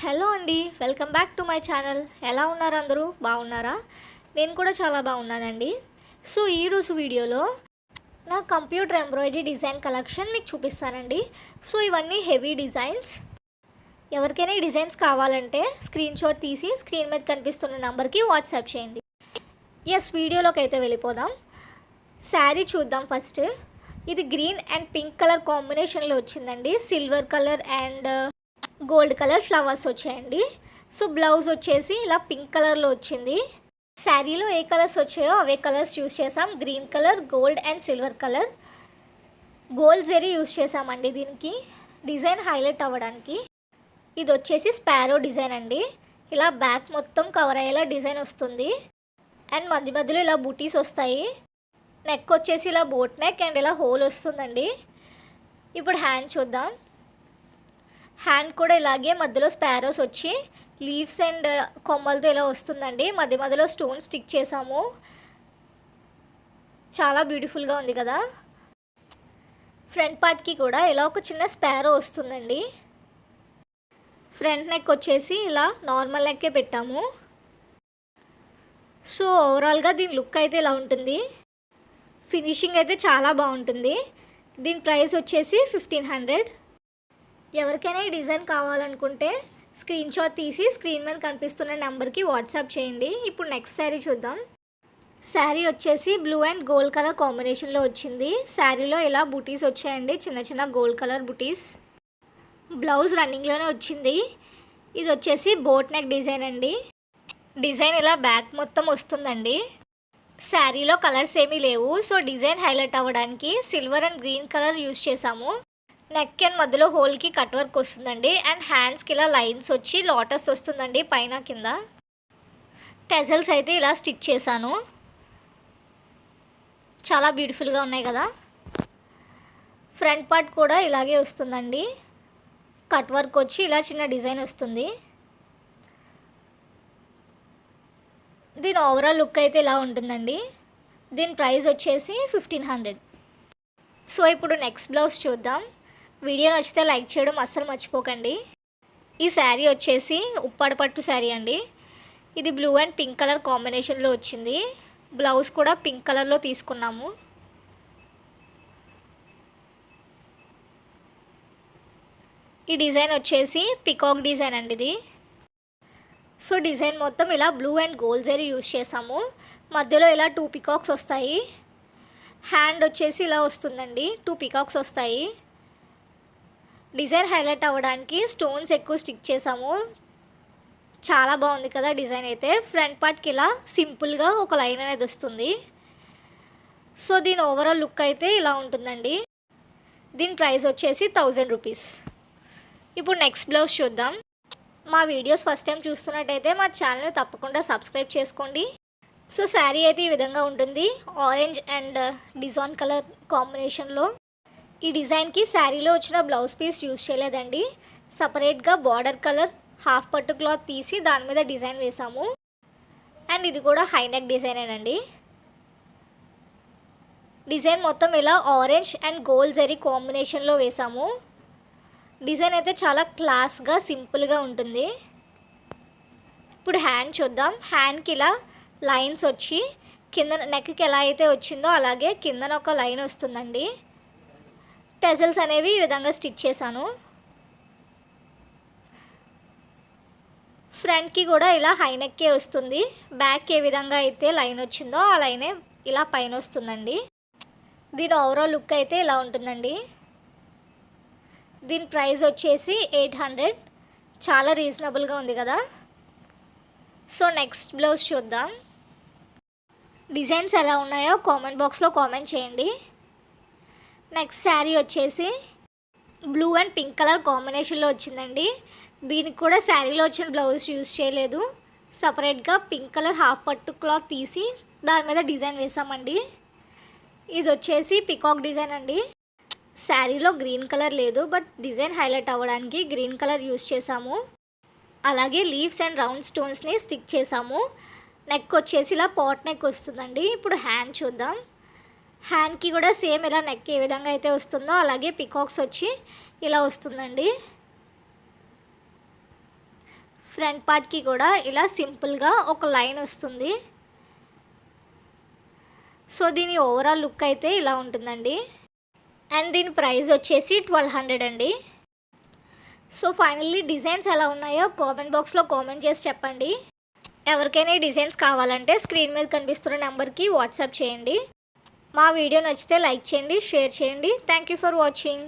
Hello అండి welcome back to my channel. ఎలా ఉన్నారు అందరూ? బాగున్నారా? నేను కూడా చాలా బాగున్నానండి. సో ఈరోజు వీడియోలో నా కంప్యూటర్ ఎంబ్రాయిడరీ డిజైన్ కలెక్షన్ మీకు చూపిస్తానండి. సో ఇవన్నీ హెవీ డిజైన్స్. ఎవరికైనా ఈ డిజైన్స్ కావాలంటే స్క్రీన్ షాట్ తీసి స్క్రీన్ మీద కనిపిస్తున్న నెంబర్కి వాట్సాప్ చేయండి. ఎస్ వీడియోలోకి అయితే వెళ్ళిపోదాం. శారీ చూద్దాం ఫస్ట్. ఇది గ్రీన్ అండ్ పింక్ కలర్ కాంబినేషన్లో వచ్చిందండి. Silver colour and gold colour flowers వచ్చాయండి. సో బ్లౌజ్ వచ్చేసి ఇలా పింక్ కలర్లో వచ్చింది. శారీలో ఏ కలర్స్ వచ్చాయో అవే కలర్స్ యూస్ చేసాం green colour gold and silver colour. Gold zari use చేసామండి దీనికి. డిజైన్ హైలైట్ అవ్వడానికి. ఇది వచ్చేసి స్పారో డిజైన్ అండి. ఇలా బ్యాక్ మొత్తం కవర్ అయ్యేలా డిజైన్ వస్తుంది. అండ్ మధ్య మధ్యలో ఇలా బుటీస్ వస్తాయి. నెక్ వచ్చేసి ఇలా బోట్ నెక్ అండ్ ఇలా హోల్ వస్తుందండి. ఇప్పుడు హ్యాండ్ చూద్దాం. హ్యాండ్ కూడా ఇలాగే మధ్యలో స్పారోస్ వచ్చి లీవ్స్ అండ్ కొమ్మలతో ఇలా వస్తుందండి. మధ్య మధ్యలో స్టోన్ స్టిక్ చేసాము. చాలా బ్యూటిఫుల్గా ఉంది కదా. ఫ్రంట్ పార్ట్కి కూడా ఇలా ఒక చిన్న స్పారో వస్తుందండి. ఫ్రంట్ నెక్ వచ్చేసి ఇలా నార్మల్ నెక్కే పెట్టాము. సో ఓవరాల్గా దీని లుక్ అయితే ఇలా ఉంటుంది. ఫినిషింగ్ అయితే చాలా బాగుంటుంది. దీని ప్రైస్ వచ్చేసి ఫిఫ్టీన్ హండ్రెడ్. ఎవరికైనా ఈ డిజైన్ కావాలనుకుంటే స్క్రీన్ షాట్ తీసి స్క్రీన్ మీద కనిపిస్తున్న నెంబర్కి వాట్సాప్ చేయండి. ఇప్పుడు నెక్స్ట్ శారీ చూద్దాం. శారీ వచ్చేసి బ్లూ అండ్ గోల్డ్ కలర్ కాంబినేషన్లో వచ్చింది. శారీలో ఇలా బుటీస్ వచ్చాయండి. చిన్న చిన్న గోల్డ్ కలర్ బుటీస్. బ్లౌజ్ రన్నింగ్లోనే వచ్చింది. ఇది వచ్చేసి బోట్ నెక్ డిజైన్ అండి. డిజైన్ ఇలా బ్యాక్ మొత్తం వస్తుందండి. శారీలో కలర్స్ ఏమీ లేవు. సో డిజైన్ హైలైట్ అవ్వడానికి silver and green colour use చేసాము నెక్ అండ్ మధ్యలో హోల్కి కట్ వర్క్ వస్తుందండి. అండ్ హ్యాండ్స్కి ఇలా లైన్స్ వచ్చి లోటస్ వస్తుందండి పైన కింద. టెజల్స్ అయితే ఇలా స్టిచ్ చేశాను. చాలా బ్యూటిఫుల్గా ఉన్నాయి కదా. ఫ్రంట్ పార్ట్ కూడా ఇలాగే వస్తుందండి. కట్ వర్క్ వచ్చి ఇలా చిన్న డిజైన్ వస్తుంది. దీని ఓవరాల్ లుక్ అయితే ఇలా ఉంటుందండి. దీని ప్రైస్ వచ్చేసి ఫిఫ్టీన్ హండ్రెడ్ సో ఇప్పుడు నెక్స్ట్ బ్లౌజ్ చూద్దాం. వీడియో నచ్చితే లైక్ చేయడం అస్సలు మర్చిపోకండి. ఈ శారీ వచ్చేసి ఉప్పాడ పట్టు శారీ అండి. ఇది బ్లూ అండ్ పింక్ కలర్ కాంబినేషన్లో వచ్చింది. బ్లౌజ్ కూడా పింక్ కలర్లో తీసుకున్నాము. ఈ డిజైన్ వచ్చేసి పికాక్ డిజైన్ అండి ఇది. సో డిజైన్ మొత్తం ఇలా blue and gold zari use చేసాము. మధ్యలో ఇలా టూ పికాక్స్ వస్తాయి. హ్యాండ్ వచ్చేసి ఇలా వస్తుందండి. టూ పికాక్స్ వస్తాయి. డిజైన్ హైలైట్ అవ్వడానికి స్టోన్స్ ఎక్కువ స్టిక్ చేసాము. చాలా బాగుంది కదా డిజైన్ అయితే. ఫ్రంట్ పార్ట్కి ఇలా సింపుల్గా ఒక లైన్ అనేది వస్తుంది. సో దీని ఓవరాల్ లుక్ అయితే ఇలా ఉంటుందండి. దీని ప్రైస్ వచ్చేసి థౌజండ్ రూపీస్. ఇప్పుడు నెక్స్ట్ బ్లౌజ్ చూద్దాం. మా వీడియోస్ ఫస్ట్ టైం చూస్తున్నట్టయితే మా ఛానల్ తప్పకుండా సబ్స్క్రైబ్ చేసుకోండి. సో శారీ అయితే ఈ విధంగా ఉంటుంది. ఆరెంజ్ అండ్ డిజాన్ కలర్ కాంబినేషన్లో. ఈ డిజైన్కి శారీలో వచ్చిన బ్లౌజ్ పీస్ యూజ్ చేయలేదండి. సపరేట్గా బార్డర్ కలర్ హాఫ్ పట్టు క్లాత్ తీసి దాని మీద డిజైన్ వేసాము. అండ్ ఇది కూడా హైనెక్ డిజైనేనండి. డిజైన్ మొత్తం ఇలా ఆరెంజ్ అండ్ గోల్డ్ జరీ కాంబినేషన్లో వేసాము. డిజైన్ అయితే చాలా క్లాస్గా సింపుల్గా ఉంటుంది. ఇప్పుడు హ్యాండ్ చూద్దాం. హ్యాండ్కి ఇలా లైన్స్ వచ్చి కింద నెక్కి ఎలా అయితే వచ్చిందో అలాగే కిందన ఒక లైన్ వస్తుందండి. టెజల్స్ అనేవి ఈ విధంగా స్టిచ్ చేశాను. ఫ్రంట్కి కూడా ఇలా హైనెక్కే వస్తుంది. బ్యాక్ ఏ విధంగా అయితే లైన్ వచ్చిందో ఆ లైనే ఇలా పైన వస్తుందండి. దీని ఓవరాల్ లుక్ అయితే ఇలా ఉంటుందండి. దీని ప్రైస్ వచ్చేసి ఎయిట్ హండ్రెడ్. చాలా రీజనబుల్గా ఉంది కదా. సో నెక్స్ట్ బ్లౌజ్ చూద్దాం. డిజైన్స్ ఎలా ఉన్నాయో కామెంట్ బాక్స్లో కామెంట్ చేయండి. నెక్స్ట్ శారీ వచ్చేసి బ్లూ అండ్ పింక్ కలర్ కాంబినేషన్లో వచ్చిందండి. దీనికి కూడా శారీలో వచ్చిన బ్లౌజ్ యూజ్ చేయలేదు. సపరేట్గా పింక్ కలర్ హాఫ్ పట్టు క్లాత్ తీసి దాని మీద డిజైన్ వేసామండి. ఇది వచ్చేసి పికాక్ డిజైన్ అండి. శారీలో గ్రీన్ కలర్ లేదు బట్ డిజైన్ హైలైట్ అవ్వడానికి గ్రీన్ కలర్ యూజ్ చేసాము. అలాగే లీవ్స్ అండ్ రౌండ్ స్టోన్స్ని స్టిక్ చేసాము. నెక్ వచ్చేసి ఇలా పాట్ నెక్ వస్తుందండి. ఇప్పుడు హ్యాండ్ చూద్దాం. హ్యాండ్కి కూడా సేమ్ ఇలా నెక్ ఏ విధంగా అయితే వస్తుందో అలాగే పికాక్స్ వచ్చి ఇలా వస్తుందండి. ఫ్రంట్ పార్ట్కి కూడా ఇలా సింపుల్గా ఒక లైన్ వస్తుంది. సో దీని ఓవరాల్ లుక్ అయితే ఇలా ఉంటుందండి. అండ్ దీని ప్రైస్ వచ్చేసి ట్వెల్వ్ హండ్రెడ్ అండి. సో ఫైనల్లీ డిజైన్స్ ఎలా ఉన్నాయో కామెంట్ బాక్స్లో కామెంట్ చేసి చెప్పండి. ఎవరికైనా డిజైన్స్ కావాలంటే స్క్రీన్ మీద కనిపిస్తున్న నెంబర్కి వాట్సాప్ చేయండి. మా వీడియో నచ్చితే లైక్ చేయండి షేర్ చేయండి. Thank you for watching